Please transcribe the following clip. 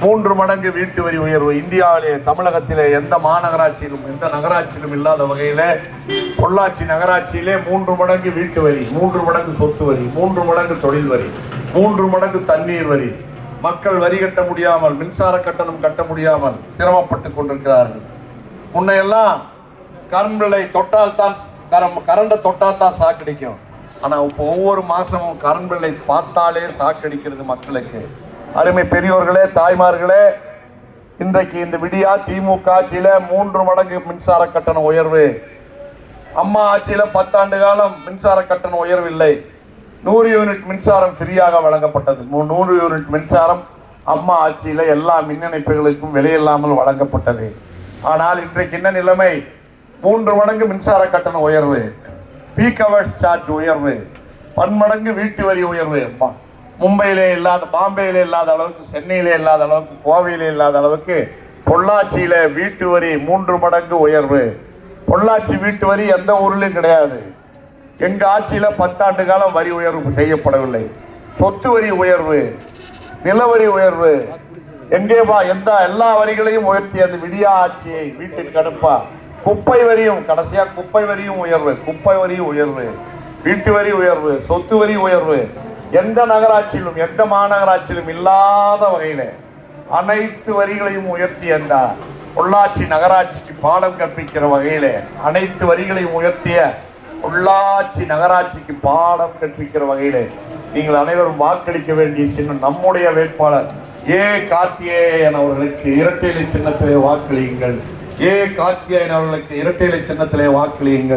மூன்று மடங்கு வீட்டு வரி உயர்வு. இந்தியாவிலே தமிழகத்திலே எந்த மாநகராட்சியிலும் எந்த நகராட்சியிலும் இல்லாத வகையிலே பொள்ளாச்சி நகராட்சியிலே மூன்று மடங்கு வீட்டு வரி மூன்று மடங்கு சொத்து வரி மூன்று மடங்கு தொழில் வரி மூன்று மடங்கு தண்ணீர் வரி. மக்கள் வரி கட்ட முடியாமல் மின்சார கட்டணம் கட்ட முடியாமல் சிரமப்பட்டு கொண்டிருக்கிறார்கள். முன்னையெல்லாம் கரண்ட் தொட்டால் தான் கரம் கரண்டை தொட்டால் தான் சாக்கடிக்கும். ஆனால் இப்போ ஒவ்வொரு மாதமும் கரண்ட் பில்லை பார்த்தாலே சாக்கடிக்கிறது மக்களுக்கு. அருமை பெரியோர்களே தாய்மார்களே இன்றைக்கு இந்த விடியா திமுக ஆட்சியில மூன்று மடங்கு மின்சார கட்டண உயர்வு. அம்மா ஆட்சியில பத்தாண்டு காலம் மின்சார கட்டண உயர்வில்லை நூறு யூனிட் மின்சாரம் ஃப்ரீயாக வழங்கப்பட்டது. நூறு யூனிட் மின்சாரம் அம்மா ஆட்சியில எல்லா மின் இணைப்புகளுக்கும் விலையில்லாமல் வழங்கப்பட்டது. ஆனால் இன்றைக்கு என்ன நிலைமை? மூன்று மடங்கு மின்சார கட்டண உயர்வு. பீக் அவர்ஸ் சார்ஜ் உயர்வு. பன்மடங்கு வீட்டு வரி உயர்வு. மும்பையிலே இல்லாத பாம்பேயிலே இல்லாத அளவுக்கு சென்னையிலே இல்லாத அளவுக்கு கோவையிலே இல்லாத அளவுக்கு பொள்ளாச்சியில் வீட்டு வரி மூன்று மடங்கு உயர்வு. பொள்ளாச்சி வீட்டு வரி எந்த ஊர்லேயும் கிடையாது. எங்கள் ஆட்சியில் பத்தாண்டு காலம் வரி உயர்வு செய்யப்படவில்லை. சொத்து வரி உயர்வு நிலவரி உயர்வு. எங்கே வா எந்த எல்லா வரிகளையும் உயர்த்தி அந்த விடியா ஆட்சியை வீட்டுக்கு கடுப்பா குப்பை வரியும் கடைசியாக குப்பை வரியும் உயர்வு குப்பை வரியும் உயர்வு. வீட்டு வரி உயர்வு சொத்து வரி உயர்வு. எந்த நகராட்சியிலும் எந்த மாநகராட்சியிலும் இல்லாத வகையில் அனைத்து வரிகளையும் உயர்த்தி அந்த பொள்ளாச்சி நகராட்சிக்கு பாடம் கற்பிக்கிற வகையில் அனைத்து வரிகளையும் உயர்த்திய உள்ளாட்சி நகராட்சிக்கு பாடம் கற்பிக்கிற வகையிலே நீங்கள் அனைவரும் வாக்களிக்க வேண்டிய சின்னம் நம்முடைய வேட்பாளர் ஏ. கார்த்திகேயன் அவர்களுக்கு இரட்டைலை சின்னத்திலே வாக்களியுங்கள். ஏ. கார்த்திகேயன் அவர்களுக்கு இரட்டைலை சின்னத்திலே வாக்களியுங்கள்.